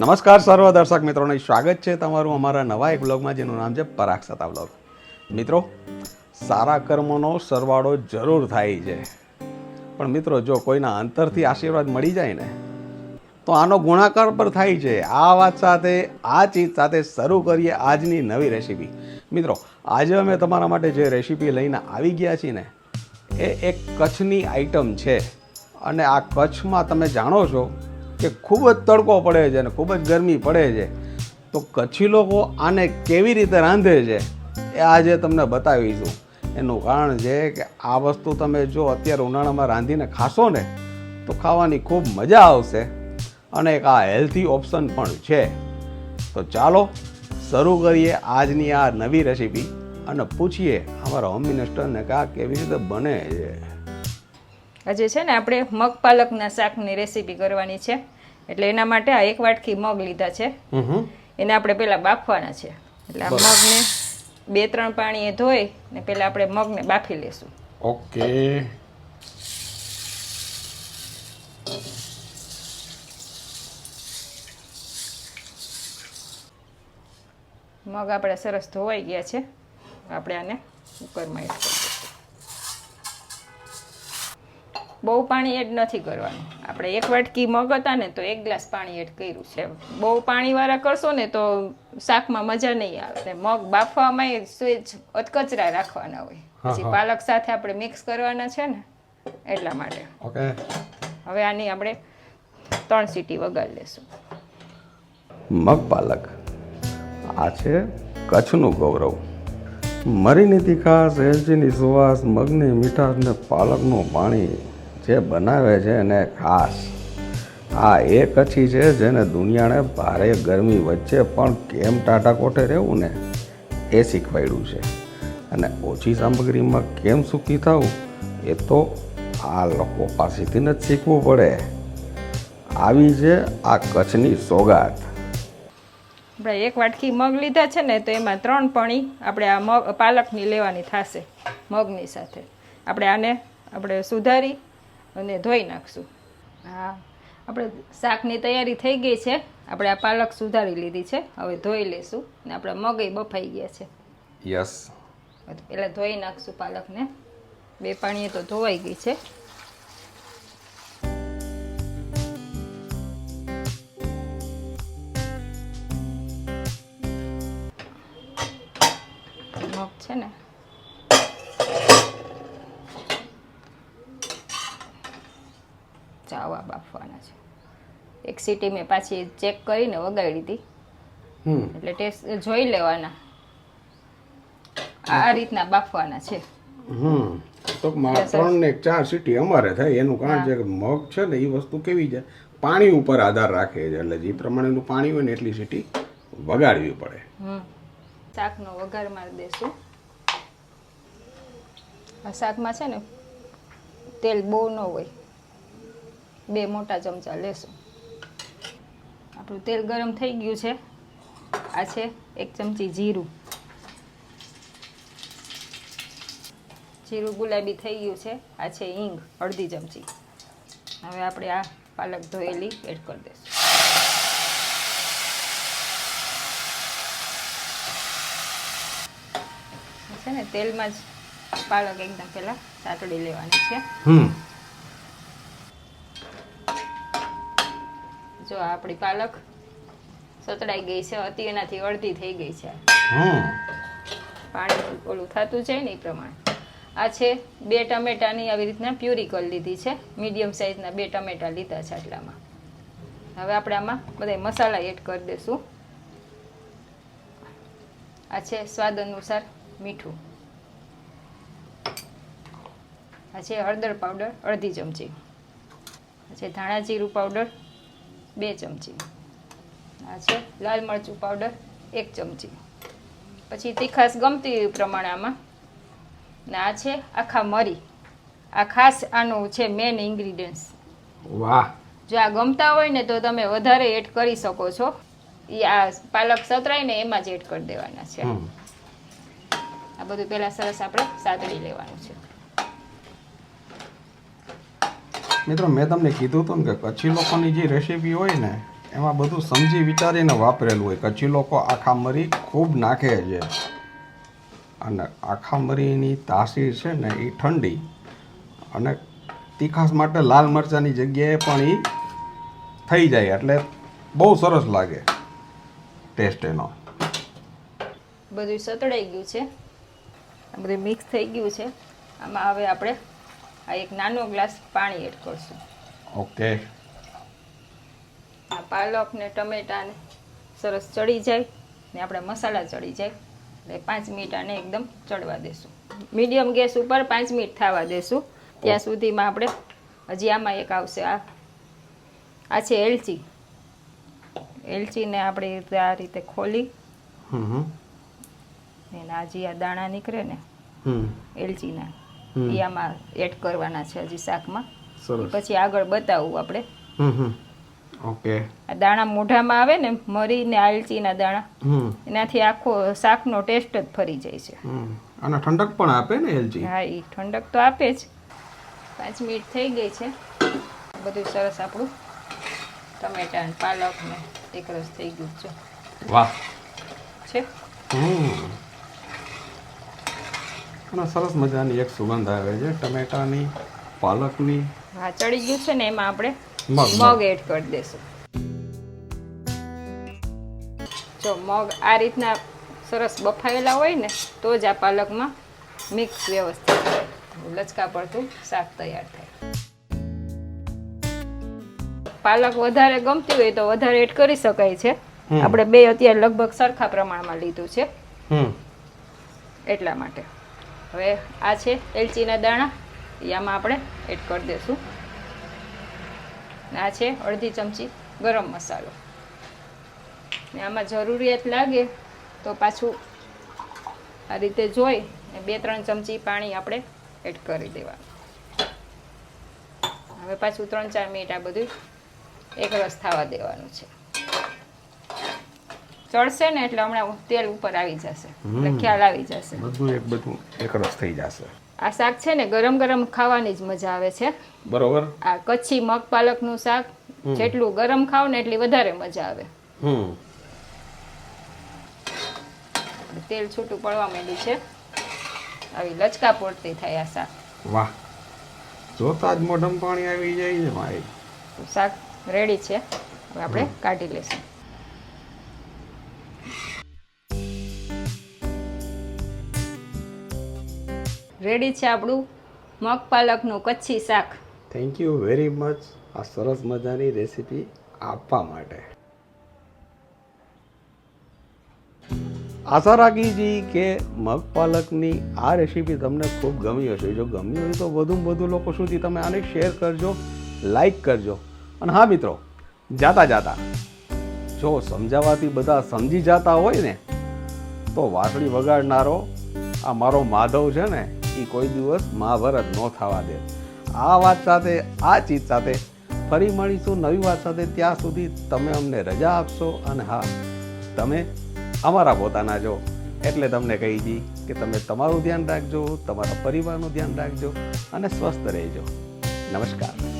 નમસ્કાર સર્વ દર્શક મિત્રોને સ્વાગત છે તમારું અમારા નવા એક બ્લોગમાં જેનું નામ છે પરાગ સતા બ્લોગ મિત્રો, સારા કર્મોનો સરવાળો જરૂર થાય છે. પણ મિત્રો, જો કોઈના અંતરથી આશીર્વાદ મળી જાય ને, તો આનો ગુણાકાર પર થાય છે. આ વાત સાથે, આ ચીજ સાથે શરૂ કરીએ આજની નવી રેસીપી. મિત્રો, આજે અમે તમારા માટે જે રેસીપી લઈને આવી ગયા છીએ ને, એ એક કચ્છની આઈટમ છે. અને આ કચ્છમાં તમે જાણો છો કે ખૂબ જ તડકો પડે છે અને ખૂબ જ ગરમી પડે છે, તો કચ્છી લોકો આને કેવી રીતે રાંધે છે એ આજે તમને બતાવીશું. એનું કારણ છે કે આ વસ્તુ તમે જો અત્યારે ઉનાળામાં રાંધીને ખાશો ને, તો ખાવાની ખૂબ મજા આવશે અને એક આ હેલ્ધી ઓપ્શન પણ છે. તો ચાલો શરૂ કરીએ આજની આ નવી રેસીપી અને પૂછીએ અમારા હોમ મિનિસ્ટરને કે આ કેવી રીતે બને છે. આજે છે ને આપણે મગ પાલકના શાકની રેસીપી કરવાની છે. એટલે એના માટે આ એક વાટકી મગ લીધા છે. એને આપણે પહેલાં બાફવાના છે. એટલે આ મગને બે ત્રણ પાણીએ ધોઈ ને પહેલાં આપણે મગને બાફી લેશું. ઓકે. મગ આપણે સરસ ધોવાઈ ગયા છે. આપણે આને કુકરમાં એડ બહુ પાણી એડ નથી કરવાનું. આપણે એક વાટકી મગ હતા ને તો એક ગ્લાસ પાણી એડ કર્યું છે. બહુ પાણીવાળા કરશો ને તો શાકમાં મજા નહીં આવે. મગ બાફવામાં સ્વેજ અધકચરા રાખવાના હોય. પછી પાલક સાથે આપણે મિક્સ કરવાના છે ને એટલા માટે. ઓકે. હવે આની આપણે ત્રણ સીટી વગાડી લેશું. મગ પાલક. આ છે કચ્છનું ગૌરવ. મરીની તીખાશ એલચીની સુવાસ મગની મીઠાશ ને પાલકનું પાણી જે બનાવે છે એને ખાસ. આ એ કચ્છી છે જેને દુનિયાને ભારે ગરમી વચ્ચે પણ કેમ ટાટા કોઠે રહેવું ને? એ શીખવાડ્યું છે. અને ઓછી સામગ્રીમાં કેમ સુખી થવું? એ તો આ લોકો પાસેથી જ શીખવું પડે. આવી છે આ કચ્છની સોગાત. આપણે એક વાટકી મગ લીધા છે ને, તો એમાં ત્રણ પણી આપણે આ મગ, પાલકની લેવાની થશે મગની સાથે. આપણે આને આપણે સુધારી અને ધોઈ નાખશું. હા આપણે શાકની તૈયારી થઈ ગઈ છે. આપણે આ પાલક સુધારી લીધી છે. હવે ધોઈ લેશું ને આપણે મગઈ બફાઈ ગયા છે. યસ. પહેલાં ધોઈ નાખશું પાલકને. બે પાણીએ તો ધોવાઈ ગઈ છે. ચાવા બાફવાના છે. એક સીટી મેં પાછી ચેક કરીને વગાડી હતી. એટલે ટેસ્ટ જોઈ લેવાના. આ રીતના બાફવાના છે. Yes, ત્રણ ને ચાર સીટી અમારે થાય. એનું કારણ છે કે મગ છે ને એ વસ્તુ કેવી છે? પાણી ઉપર આધાર રાખે છે. એટલે જે પ્રમાણેનું પાણી હોય ને એટલી સીટી વગાડવી પડે. હમ. શાકનો વઘાર મારી દેશું. આ શાકમાં છે ને તેલ બહુ ન હોય. બે મોટા ચમચા લેશું. આપણું તેલ ગરમ થઈ ગયું છે. આ છે એક ચમચી જીરું. જીરું ગુલાબી થઈ ગયું છે. આ છે હિંગ, અડધી ચમચી. હવે આપણે આ પાલક ધોયેલી એડ કરી દઈશું. છે ને, તેલમાં જ પાલક એકદમ પહેલાં સાતડી લેવાની છે. જો આ આપણી પાલક સતડાઈ ગઈ છે અતિ એનાથી અડધી થઈ ગઈ છે. પાણી ઓલું થતું છે ને એ પ્રમાણે. આ છે બે ટમેટાની આવી રીતના પ્યુરી કરી લીધી છે. મીડિયમ સાઇઝના બે ટમેટા લીધા છે આટલામાં. હવે આપણે આમાં બધા મસાલા એડ કરી દઈશું આ છે સ્વાદ અનુસાર મીઠું. આ છે હળદર પાવડર અડધી ચમચી. આ છે ધાણા જીરું પાવડર બે ચમચી. આ છે લાલ મરચું પાવડર એક ચમચી. પછી તીખાસ ગમતી પ્રમાણે આમાં. ને આ છે આખા મરી. આ ખાસ આનું છે મેન ઇન્ગ્રીડિયન્ટ્સ વાહ. જો આ ગમતા હોય ને તો તમે વધારે એડ કરી શકો છો. એ આ પાલક સતરાય ને એમાં જ એડ કરી દેવાના છે. આ બધું પહેલાં સરસ આપણે સાતળી લેવાનું છે. મિત્રો, મેં તમને કીધું હતું કે કચ્છી લોકોની જે રેસીપી હોય ને, એમાં બધું સમજી વિચારીને વાપરેલું હોય. કચ્છી લોકો આખા મરી ખૂબ નાખે છે. અને આખા મરીની તાસીર છે ને, એ ઠંડી. અને તીખાસ માટે લાલ મરચાંની જગ્યાએ પણ એ થઈ જાય, એટલે બહુ સરસ લાગે ટેસ્ટ એનો. બધું સતળાઈ ગયું છે. બધું મિક્સ થઈ ગયું છે. આમાં હવે આપણે આ એક નાનો ગ્લાસ પાણી એડ કરશું. ઓકે. આ પાલક ને ટમેટા ને સરસ ચડી જાય ને આપણે મસાલા ચડી જાય. એટલે પાંચ મિનિટ આને એકદમ ચડવા દેશું. મીડિયમ ગેસ ઉપર પાંચ મિનિટ થવા દેશું. ત્યાં સુધીમાં આપણે હજી આમાં એક આવશે આ. આ છે એલચી. એલચીને આપણે આ રીતે ખોલી. એના હજી આ દાણા નીકળે ને હમ. એલચીના. એ આમાં એડ કરવાના છે હજી શાકમાં. પછી આગળ બતાવું આપણે. ઓકે. આ દાણા મોઢામાં આવે ને મરી ને આલચીના દાણા એનાથી આખો શાકનો ટેસ્ટ જ ફરી જાય છે. હમ. અને ઠંડક પણ આપે ને એલચી? હા એ ઠંડક તો આપે જ. પાંચ મિનિટ થઈ ગઈ છે. બધું સરસ આપણું. ટમેટા પાલક ને એક રસ થઈ ગયું છે. વાહ. છે? હમ. અને સરસ મજાની એક સુગંધ આવે છે ટમેટાની પાલકની. હા ચડી ગયું છે ને એમાં આપણે મગ એડ કરી દેશું જો મગ આ રીતના સરસ બફાયેલા હોય ને તો જ આ પાલકમાં મિક્સ વ્યવસ્થિત લચકા પડતું શાક તૈયાર થાય. પાલક વધારે ગમતી હોય તો વધારે એડ કરી શકાય છે. આપણે બે અત્યારે લગભગ સરખા પ્રમાણમાં લીધું છે. હમ. એટલા માટે. હવે આ છે એલચીના દાણા. એ આમાં આપણે એડ કરી દઈશું આ છે અડધી ચમચી ગરમ મસાલો. ને આમાં જરૂરિયાત લાગે તો પાછું આ રીતે જોઈ બે ત્રણ ચમચી પાણી આપણે એડ કરી દેવાનું. હવે પાછું ત્રણ ચાર મિનિટ આ બધું એક રસ થવા દેવાનું છે. ચડશે ને એટલે હમણાં તેલ ઉપર આવી જશે. એટલે ખ્યાલ આવી જશે. બધું એક બધું એક રસ થઈ જશે. આ શાક છે ને ગરમ ગરમ ખાવાની જ મજા આવે છે. બરોબર. આ કચ્છી મગ પાલકનું શાક જેટલું ગરમ ખાવ ને એટલી વધારે મજા આવે. તેલ છૂટું પડવા માંડ્યું છે. આવી લચકા પૂરતી થાય આ શાક. વાહ. જોતા જ મોઢમ પાણી આવી જાય છે મારી. શાક રેડી છે. હવે આપણે કાઢી લઈશું. રેડી છે આપણું મગ પાલકનું કચ્છી શાક. થેન્ક યુ વેરી મચ આ સરસ મજાની રેસીપી આપવા માટે. આશા રાખીજી કે મગ પાલકની આ રેસીપી તમને ખૂબ ગમી હશે. જો ગમી હોય તો વધુમાં વધુ લોકો સુધી તમે આને શેર કરજો, લાઈક કરજો. અને હા મિત્રો, જાતા જાતા. જો સમજાવવાથી બધા સમજી જતા હોય ને, તો વાસળી વગાડનારો આ મારો માધવ છે ને એ કોઈ દિવસ મહાભારત ન થવા દે. આ વાત સાથે, આ ચીજ સાથે, ફરી મળીશું નવી વાત સાથે. ત્યાં સુધી તમે અમને રજા આપશો અને હા, તમે અમારા પોતાના જો એટલે તમને કહી દી કે તમે તમારું ધ્યાન રાખજો, તમારા પરિવારનું ધ્યાન રાખજો અને સ્વસ્થ રહેજો. નમસ્કાર.